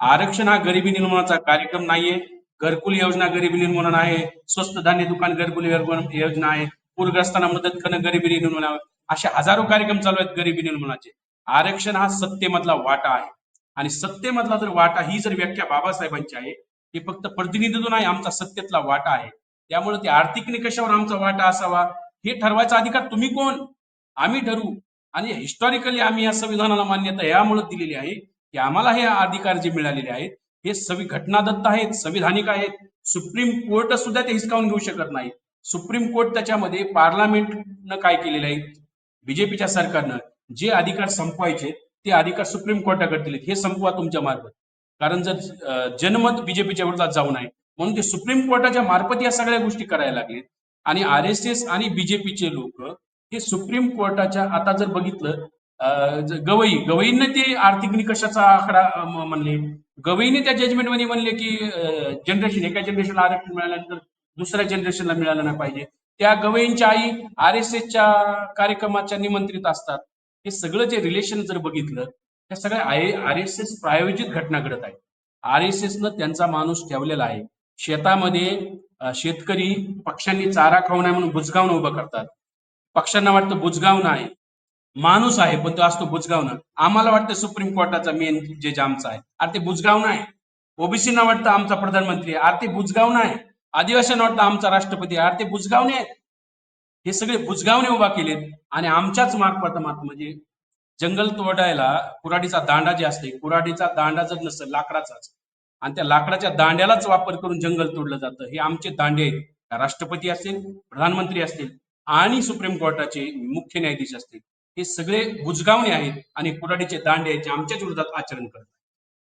आरक्षण हा गरिबी निर्मूलनाचा कार्यक्रम नाहीये. घरकुल योजना गरिबी निर्मूलन आहे. स्वस्त धान्य दुकान घरकुल योजना आहे. पूरग्रस्तांना मदत करणं गरिबी निर्मूलन असे हजारो कार्यक्रम चालू आहेत गरिबी निर्मूलनाचे. आरक्षण हा सत्तेमधला वाटा आहे. आणि सत्तेमधला जर वाटा ही जर व्याख्या बाबासाहेबांची आहे ती फक्त प्रतिनिधित्व नाही आमचा सत्तेतला वाटा आहे. त्यामुळे ते आर्थिक निकषावर आमचा वाटा असावा. हे ठरवायचा अधिकार तुम्ही कोण? आम्ही ठरवू. आणि हिस्टॉरिकली आम्ही या संविधानाला मान्यता यामुळे दिलेली आहे. की आम्हाला हे अधिकार जे मिळालेले आहेत हे सवि घटनादत्त आहेत संविधानिक आहेत. सुप्रीम कोर्ट सुद्धा ते हिसकावून घेऊ शकत नाही सुप्रीम कोर्ट त्याच्यामध्ये पार्लमेंटनं काय केलेलं आहे? बीजेपीच्या सरकारनं जे अधिकार संपवायचे ते अधिकार सुप्रीम कोर्टाकडे दिलेत. हे संपवा तुमच्या मार्फत. कारण जर जनमत बीजेपीच्या विरोधात जाऊ नये म्हणून ते सुप्रीम कोर्टाच्या मार्फत या सगळ्या गोष्टी करायला लागलेत. आणि आर एस एस आणि बीजेपीचे लोक हे सुप्रीम कोर्टाच्या आता जर बघितलं गवई गवईंना ते आर्थिक निकषाचा आकडा म्हणले. गवईने त्या जजमेंटमध्ये म्हणले की जनरेशन एका जनरेशनला आरक्षण मिळाल्यानंतर दुसऱ्या जनरेशनला मिळालं नाही पाहिजे. त्या गवईंच्या आई आर एस एसच्या कार्यक्रमाच्या निमंत्रित असतात. हे सगळं जे रिलेशन जर बघितलं त्या सगळ्या आर एस एस प्रायोजित घटना घडत आहेत. आर एस एसनं न त्यांचा माणूस ठेवलेला आहे. शेतामध्ये शेतकरी पक्ष्यांनी चारा खाऊ नये म्हणून बुजगावणं उभं करतात. पक्ष्यांना वाटतं बुजगावणं आहे माणूस आहे पण तो असतो बुजगावनं. आम्हाला वाटतं सुप्रीम कोर्टाचा मेन जज आमचा आहे. अरे ते बुजगावणं आहे ओबीसीना वाटतं आमचा प्रधानमंत्री आहे. अरे ते बुजगावणं आहे आदिवासींना वाटतं आमचा राष्ट्रपती आहे. अरे ते बुजगावने आहेत. हे सगळे बुजगावने उभा केलेत. आणि आमच्याच मार्फत म्हणजे जंगल तोडायला कुऱ्हाडीचा दांडा जे असते कुऱ्हाडीचा दांडा जर नसतं लाकडाचाच. आणि त्या लाकडाच्या दांड्यालाच वापर करून जंगल तोडलं जातं. हे आमचे दांडे आहेत. राष्ट्रपती असतील प्रधानमंत्री असतील आणि सुप्रीम कोर्टाचे मुख्य न्यायाधीश असतील. हे सगळे बुजगावणे आहेत आणि कुराडीचे दांडे आहेत जे आमच्याच विरोधात आचरण करतात.